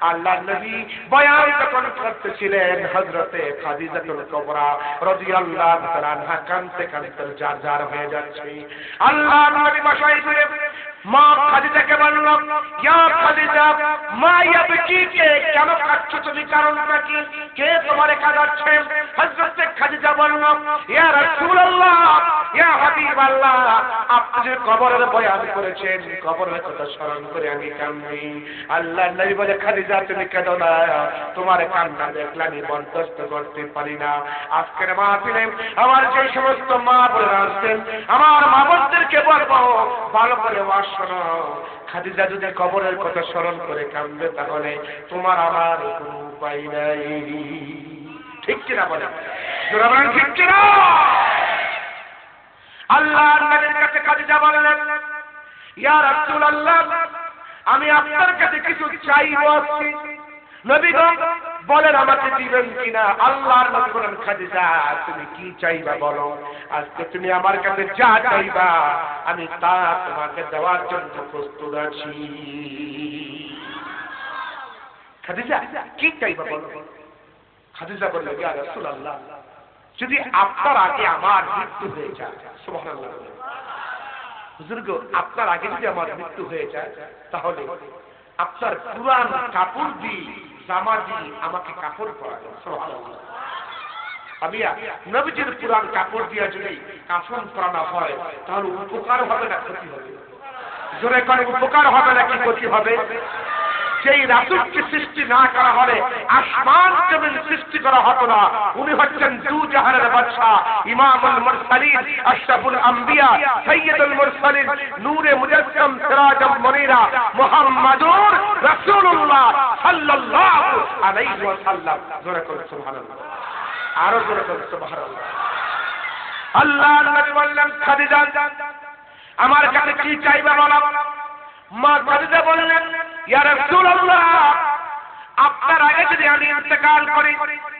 আল্লাহ নবী বয়ান যখন করতেছিলেন হজরতে খাদিজাতুল কবরা রাদিয়াল্লাহু তাআলা কানতে কানতে হয়ে যাচ্ছে। আল্লাহ নবী বাসায় ফিরে মা খাদিজাকে বলল, ইয়া খাদিজা, মা ইয়াবকিকে কেন কাঁদছো তুমি? কারণটা কি? কে তোমারে কাঁদাচ্ছে? হযরতে খাদিজা বলল, ইয়া রাসূলুল্লাহ, ইয়া আপনি যে কবরের বয়ান করেছেন, কবরের কথা স্মরণ করে আমি কান্দি। আল্লাহ নবী বলে, খাদিজা তুমি কেঁদো না তোমার কান্না দেখলে আমি বরদাস্ত করতে পারি না। আজকের মাহফিলে আমার যে সমস্ত মা বলে আসছেন, আমার মা বোনদেরকে বলব, ভালো করে ওয়াজ শোনো। খাদিজা যদি কবরের কথা স্মরণ করে কান্দে তাহলে তোমার আমার কোনো উপায় নাই। ঠিক কিনা বলে ঠিক কিনা? আল্লাহ নবীর কাছে খাদিজা বললেন, ইয়া রাসূলুল্লাহ আমি আপনার কাছে কিছু চাইব আজকে। নবী গো বলেন, আমাকে দিবেন কিনা? আল্লাহর নবী বলেন, খাদিজা, তুমি কি চাইবা বলো? আজকে তুমি আমার কাছে যা চাইবা, আমি তা তোমাকে দেওয়ার জন্য প্রস্তুত আছি। খাদিজা, কি চাইবা বলো? খাদিজা বলল, ইয়া রাসূলুল্লাহ, যদি আপনার আগে আমার মৃত্যু হয়ে যায়, সুবহানাল্লাহ। বুজুর্গ, আপনার আগে যদি আমার মৃত্যু হয়ে যায়, তাহলে আপনার পুরান কাপড় দিয়ে জামা দিয়ে আমাকে কাপড় পরাবেন। আমিয়া নবীজির পুরান কাপড় দিয়া যদি কাফন করানো হয়, তাহলে উপকার হবে না ক্ষতি হবে? জোরে করে উপকার হবে না কি ক্ষতি হবে? সেই রাসুলকে সৃষ্টি না করা হলে, আসমান জমিন সৃষ্টি করা হতো না। উনি হচ্ছেন দু জাহানের বাদশা ইমামুল মুরসালিন, আশরাফুল আম্বিয়া, সাইয়্যিদুল মুরসালিন, নূরে মুজাসসাম সিরাজাম মুনীরা, মুহাম্মাদুর রাসূলুল্লাহ সাল্লাল্লাহু আলাইহি ওয়াসাল্লাম। জোরে করে, সুবহানাল্লাহ। আরও জোরে করে, সুবহানাল্লাহ। আল্লাহ নবী বললেন, খাদিজা, আমার কাছে কি চাইবে বলো? মা বললেন আপনার আগে যদি আমি ইন্তেকাল করি,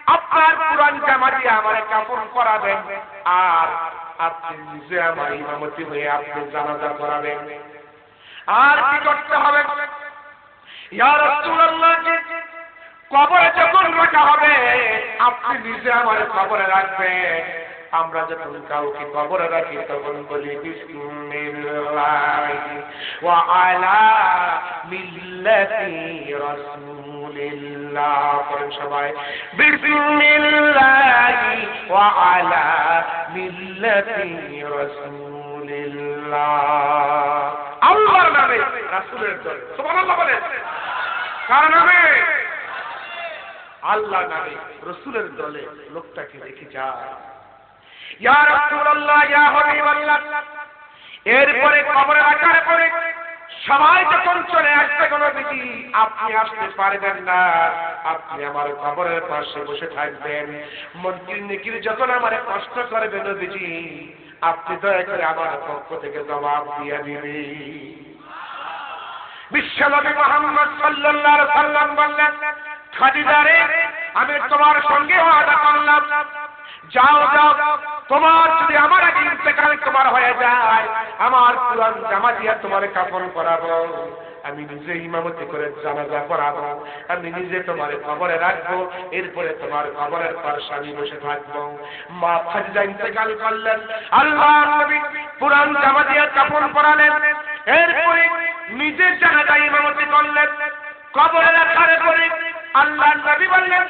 আপনার পুরান জামা আমার কাপড় পরাবেন আর আপনি নিজে আমার ইমামতি হয়ে আপনি জানাজা করাবেন। আর কি করতে হবে? কবরে যখন রাখা হবে, আপনি নিজে আমার কবরে রাখবেন। আমরা যখন কাউকে কবরে রাখি, তখন বলি ওয়া সবাই ওয়া আলা দলে। আল্লাহ নামে। রসুলের দলে লোকটাকে রেখে যায় ইয়া রাসূলুল্লাহ ইয়া হাবিবাল্লাহ এরপরে কবরে রাখার পরে সবাই যখন চলে আসবে কোনো বিধি আপনি আসতে পারবেন না। আপনি আমার কবরের পাশে বসে থাকবেন। মন্ত্রী নিকির যখন আমার কষ্ট করবে নবীজি, আপনি দয়া করে আমার পক্ষ থেকে জবাব দিয়ে দিবেন বিশ্বনবী মোহাম্মদ সাল্লাল্লাহু সাল্লাম বললেন খাদিজারে আমি তোমার সঙ্গে ওয়াদা করলাম। যাও যাও তোমার যদি আমার আগে ইন্তেকাল তোমার হয়ে যায়, আমার পুরান জামা দিয়া তোমার কাপড় পরাবো। আমি নিজে ইমামতি করে জানাজা করাবো আমি নিজে তোমার খবরে রাখব, এরপরে তোমার খবরের পর স্বামী বসে থাকব। মা খাদিজা ইন্তেকাল করলেন, আল্লাহ পুরান জামা দিয়া কাপড় পরালেন, এরপরে নিজে জানাজা ইমামতি করলেন, কবরে রাখার পরে আল্লাহ নবী বললেন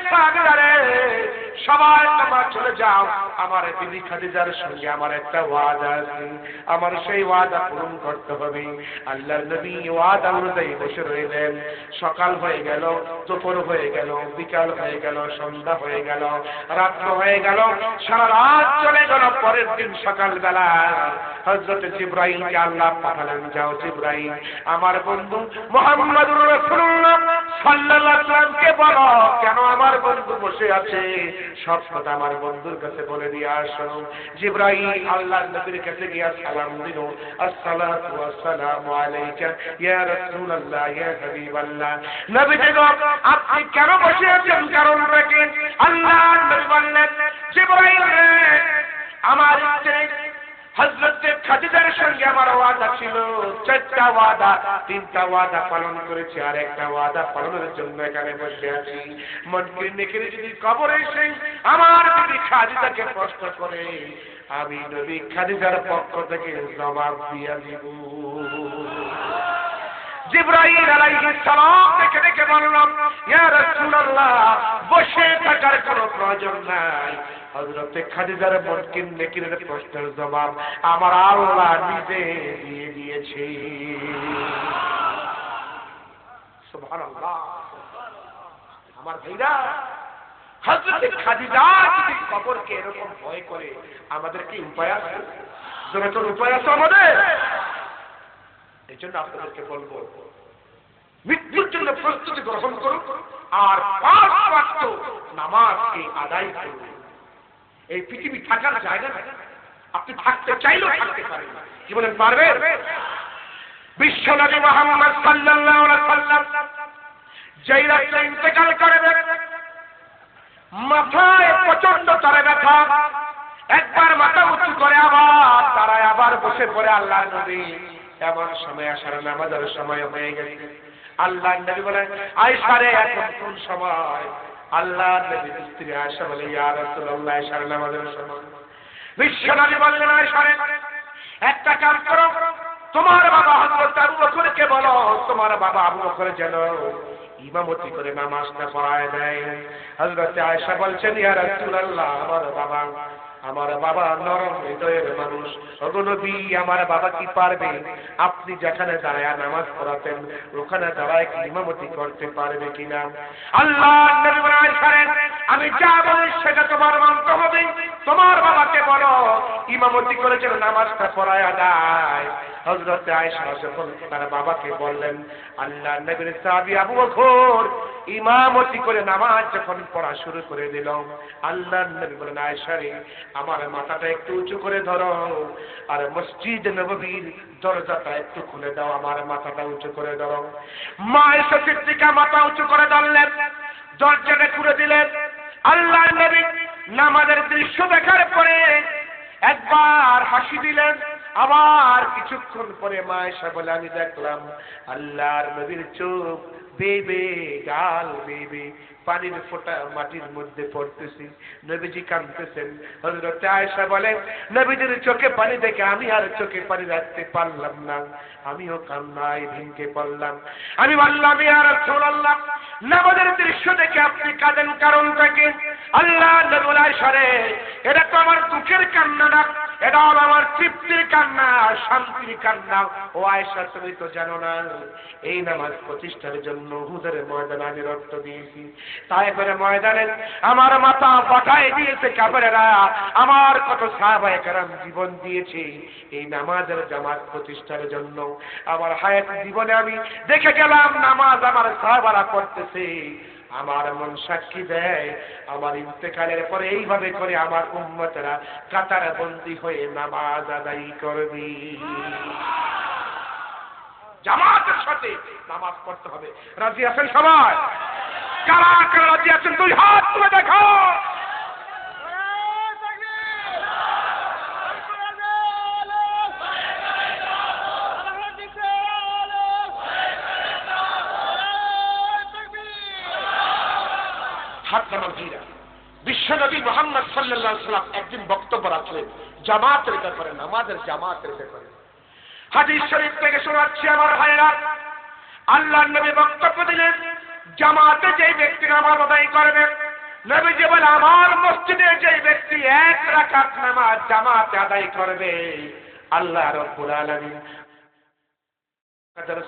সবাই তোমরা চলে যাও। আমার বিবি খাদিজার সঙ্গে আমার একটা ওয়াদা আছে। আমার সেই ওয়াদা পূরণ করতে হবে। আল্লাহর নবী ওয়াদা অনুযায়ী বসে রইলেন। সকাল হয়ে গেল, দুপুর হয়ে গেল, বিকাল হয়ে গেল, সন্ধ্যা হয়ে গেল, রাত্র হয়ে গেল, সারা রাত চলে গেল। পরের দিন সকালবেলা হজরত জিব্রাহিমকে আল্লাহ পাঠালেন, যাও জিব্রাহিম আমার বন্ধু মোহাম্মদুর রাসূলুল্লাহ সাল্লাল্লাহু আলাইহি ওয়াসাল্লামকে বলো, কেন আমার বন্ধু বসে আছে? সব কথা আমার বন্ধুর কাছে বলে দিয়ে আসো। জিব্রাই আল্লাহ নবীর কাছে গিয়া সালাম দিল। আসসালাতু আসসালামু আলাইকা ইয়া রাসূলুল্লাহ, ইয়া হাবিবাল্লাহ। নবী দেখো আপনি কেন বসে আছেন কারণটা কি আল্লাহ নবী বললেন, জিব্রাইল আমার ইচ্ছে হযরত খাদিজার সঙ্গে আমার ওয়াদা ছিল। চারটা ওয়াদা, তিনটা ওয়াদা পালন করেছি, আর একটা ওয়াদা পালনের জন্য এখানে বসে আছি। মনকির নেকিরে যদি কবর এসে আমার যদি খাদিজাকে প্রশ্ন করে, আমি নবী খাদিজার পক্ষ থেকে জবাব দিয়া দিব। জিব্রাইল আলাইহিস সালাম দেখে দেখে বললাম, ইয়া রাসূলুল্লাহ, বসে থাকার কোনো প্রয়োজন নাই। হযরতে খাদিজার মনকিন নেকিরের প্রশ্নের জবাব আমার আল্লাহ নিজে দিয়ে দিয়েছে। আমার ভাইরা, হযরতে খাদিজা যদি কবরকে এরকম ভয় করে, আমাদের কি উপায় আছে? জোরে তোর উপায় আছে আমাদের। এই জন্য আপনাদেরকে বলব, মৃত্যুর জন্য প্রস্তুতি গ্রহণ করুন আর পাঁচ নামাজকে আদায় করুন। এই পৃথিবী থাকার জায়গা না আপনি থাকতে চাইলেও থাকতে পারেন কি বলেন পারবে বিশ্বনবী মোহাম্মদ সাল্লাল্লাহু আলাইহি সাল্লাম যেই রাত্রে ইন্তেকাল করবে মাথায় প্রচণ্ড তরে ব্যথা। একবার মাথা উঁচু করে আবার তারায় আবার বসে পড়ে আল্লাহ নবী। এমন সময় আসার নামাজের সময় হয়ে গেছে। আল্লাহ নবী বলে আয়সারে, এখন কোন সময়? আল্লাহ নবীর স্ত্রী আয়সা বলে, ইয়া রাসূলুল্লাহ আয়সার নামাজের সময় বিশ্ব নবী বললেন আয়সারে একটা কাজ করো। তোমার বাবা হযরত আবু বকরকে বলো, তোমার বাবা আবু বকর যেন ইমামতি করে নামাজটা পড়ায় দেয়। হযরত আয়েশা বলছেন, ইয়া রাসূলুল্লাহ, আমার বাবা আমার বাবা নরম হৃদয়ের মানুষ। অগনবী আমার বাবা কি পারবে? আপনি যেখানে দাঁড়ায় নামাজ পড়াতেন, ওখানে দাঁড়ায় কি ইমামতি করতে পারবে কিনা? আল্লাহ আমি যা বলি সেটা তোমার মানতে হবে। তোমার বাবাকে বলো, ইমামতি করেছেন, নামাজটা পড়ায় দেয় হযরত আয়েশা যখন তার বাবাকে বললেন, আল্লাহ নবীর সাহাবী আবু বকর ইমামতি করে নামাজ যখন পড়া শুরু করে দিল, আল্লাহ নবী বলেন আয়েশা রে, আমার মাথাটা একটু উঁচু করে ধরো আর মসজিদ নববীর দরজাটা একটু খুলে দাও, আমার মাথাটা উঁচু করে ধরো। মা এসে সিদ্দিকা মাথা উঁচু করে ধরলেন দরজাটা খুলে দিলেন। আল্লাহ নবী নামাজের দৃশ্য দেখার পরে একবার হাসি দিলেন আবার কিছুক্ষণ পরে মা এসে বলে, আমি দেখলাম আল্লাহর নবীর চোখ বেবে, গাল বেবে, পানির ফোটা মাটির মধ্যে পড়তেছি। নবীজি কাঁদতেছেন। হজরত আয়েশা বলে, নবীজির চোখে পানি দেখে আমি আর চোখে পানি রাখতে পারলাম না। আমিও কান্নায় ভেঙে পড়লাম। আমি বললাম আর রাসূলুল্লাহ, নামাজের দৃশ্য দেখে আপনি কাঁদেন কারণটাকে আল্লাহ নবুল আয়েশারে এটা তো আমার দুঃখের কান্না না। এটা হলো আমার তৃপ্তির কান্না, শান্তির কান্না। ও আয়েশা, তুমি তো জানো না, এই নামাজ প্রতিষ্ঠার জন্য হুজুরের ময়দানে আমি রক্ত দিয়েছি। তাই করে ময়দানে আমার মাথা পাঠায় দিয়েছে কাপড়েরা আমার কত সাহাবায়ে কেরাম জীবন দিয়েছে এই নামাজের জামাত প্রতিষ্ঠার জন্য। আমার হায়াত জীবনে আমি দেখে গেলাম, নামাজ আমার সাহাবারা করতেছে আমার মন সাক্ষী দেয়। আমার ইন্তেকালের পরে এইভাবে করে আমার উম্মতেরা কাতার বন্দি হয়ে নামাজ আদায় করবি। জামাতের সাথে নামাজ পড়তে হবে। রাজি আছেন সবাই? কারা কারা রাজি আছেন? দুই হাত তুলে দেখো। হাত নামাজ জিরা বিশ্বনবী মোহাম্মদ সাল্লাহ সাল্লাম একদিন বক্তব্য রাখলেন, জামাতের ব্যাপারে নামাজের জামাতের ব্যাপারে। হাদিস শরীফ থেকে শোনাচ্ছি আমার ভাইরা আল্লাহ নবী বক্তব্য দিলেন, জামাতে যে ব্যক্তি নামাজ আদায় করবে যে বলে, আমার মসজিদে যে ব্যক্তি এক রাকাত নামাজ জামাতে আদায় করবে, আল্লাহ রব্বুল আলামিন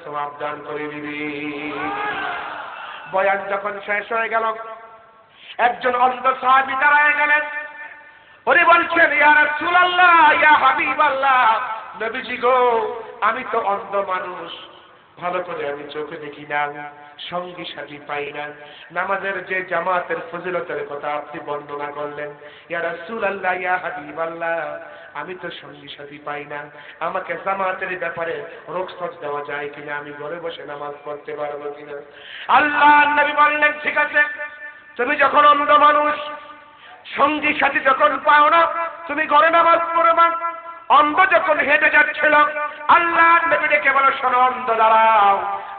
সওয়াব দান করে দিবে। বয়ান যখন শেষ হয়ে গেল একজন অন্ধ সাহাবি দাঁড়ায় গেলেন। উনি বলছেন, ইয়া রাসূলুল্লাহ, ইয়া হাবিবাল্লাহ। নবীজি গো, আমি তো অন্ধ মানুষ। ভালো করে আমি চোখে দেখি না সঙ্গী সাথী পাই না। নামাজের যে জামাতের ফজিলতের কথা আপনি বর্ণনা করলেন, ইয়া রাসূলুল্লাহ, ইয়া হাবিবাল্লাহ। আমি তো সঙ্গী সাথী পাই না। আমাকে জামাতের ব্যাপারে রোকসত দেওয়া যায় কিনা, আমি ঘরে বসে নামাজ পড়তে পারব কিনা? আল্লাহ নবী বললেন, ঠিক আছে। তুমি যখন অন্ধ মানুষ, সঙ্গী সাথী যখন পাও না, তুমি ঘরে নামাজ পড়বা অন্ধ যখন হেঁটে যাচ্ছিল আল্লাহ নবী ডেকে বলো, শোনো অন্ধ, দাঁড়াও।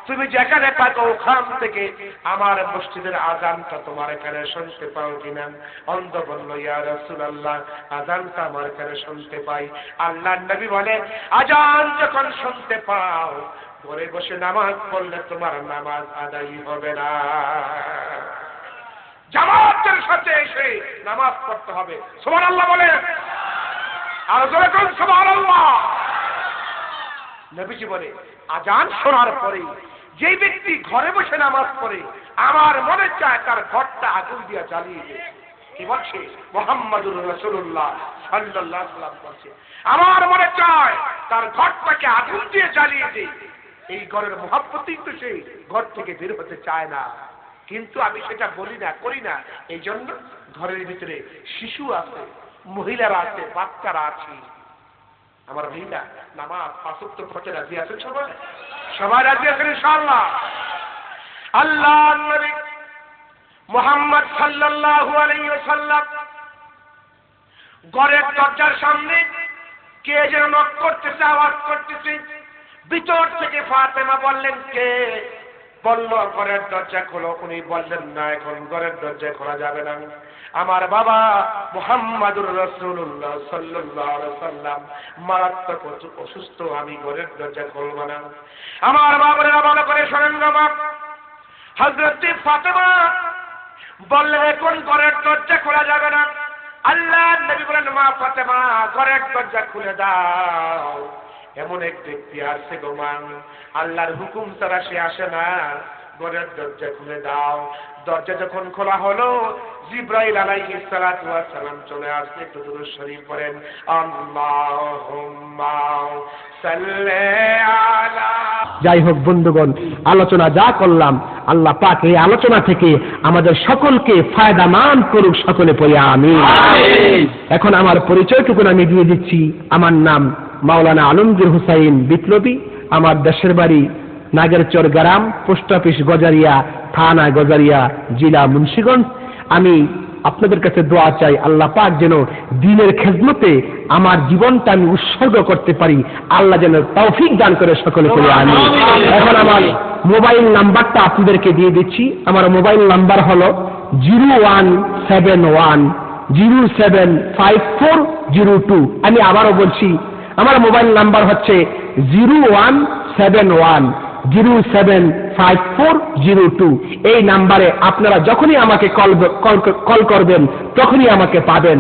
তুমি যেখানে পাকো ওখান থেকে আমার মসজিদের আজানটা তোমার এখানে শুনতে পাও কিনা। অন্ধ বলল, ইয়া রসুল আল্লাহ আজানটা আমার এখানে শুনতে পাই। আল্লাহ নবী বলে, আজান যখন শুনতে পাও, ঘরে বসে নামাজ পড়লে তোমার নামাজ আদায় হবে না। জামাতের সাথে এসে নামাজ পড়তে হবে। সুবহানাল্লাহ বলে আর কোন, সুবহানাল্লাহ। নবীজি বলে, আজান শোনার পরে যেই ব্যক্তি ঘরে বসে নামাজ পড়ে, আমার মনে চায় তার ঘরটা আগুন দিয়া জ্বালিয়ে দেয় কি বলছে? মোহাম্মদুর রসুল্লাহ সাল্লাহ সাল্লাম বলছে, আমার মনে চায় তার ঘরটাকে আগুন দিয়ে জ্বালিয়ে দেয় এই ঘরের মহাব্বতেই তো সেই, ঘর থেকে বের হতে চায় না। কিন্তু আমি সেটা বলি না, করি না। এই জন্য ঘরের ভিতরে শিশু আছে, মহিলারা আছে, বাচ্চারা আছে। আমার ভাইরা নামাজ পাঁচত্ব পথে রাজি আছেন সবাই? সবাই রাজি আছেন আল্লাহ নবী মোহাম্মদ সাল্লাল্লাহু আলাইহি ওয়াসাল্লাম ঘরের দরজার সামনে কে যেন নক করতেছে, আওয়াজ করতেছে। ভিতর থেকে ফাতেমা বললেন, কে? বলল ঘরের দরজা খোলো, উনি বললেন, না, এখন ঘরের দরজা খোলা যাবে না। আমার বাবা মুহাম্মাদুর রাসূলুল্লাহ সাল্লাল্লাহু আলাইহি সাল্লাম মারাত্মক অসুস্থ, আমি ঘরের দরজা খুলব না। আমার বাবারা ভালো করে শোনেন বাবা হযরত ফাতেমা বললেন, এখন ঘরের দরজা খোলা যাবে না। আল্লাহ নবী বলেন, মা ফাতেমা, ঘরের দরজা খুলে দাও। এমন এক ব্যক্তি আছে গোমান আল্লাহর হুকুম ছাড়া সে আসে না। ঘরের দরজা খুলে দাও। দরজা যখন খোলা হলো জিব্রাইল আলাইহিস সালাতু ওয়াস সালাম চলে আসলে একটু দূর শরীফ পড়েন আল্লাহুম্মা সাল্লি আলা যাই হোক বন্ধুগণ আলোচনা যা করলাম আল্লাহ পাক এই আলোচনা থেকে আমাদের সকলকে ফায়দামান করুক সকলে পড়ে আমি এখন আমার পরিচয়টুকুন আমি দিয়ে দিচ্ছি। আমার নাম মাওলানা আলমগীর হুসাইন বিপ্লবী আমার দেশের বাড়ি নাগেরচর গ্রাম পোস্ট অফিস গজারিয়া থানা গজারিয়া জেলা মুন্সিগঞ্জ। আমি আপনাদের কাছে দোয়া চাই আল্লাহ পাক যেন দিনের খেজমতে আমার জীবনটা আমি উৎসর্গ করতে পারি। আল্লাহ যেন তৌফিক দান করে সকলে করে আমি এখন আমার মোবাইল নাম্বারটা আপনাদেরকে দিয়ে দিচ্ছি। আমার মোবাইল নাম্বার হলো zero one seven one zero seven five four zero two. আমি আবারও বলছি আমার মোবাইল নাম্বার হচ্ছে zero one seven one zero seven five four zero two. এই নাম্বারে আপনারা যখনই আমাকে কল কল করবেন, তখনই আমাকে পাবেন।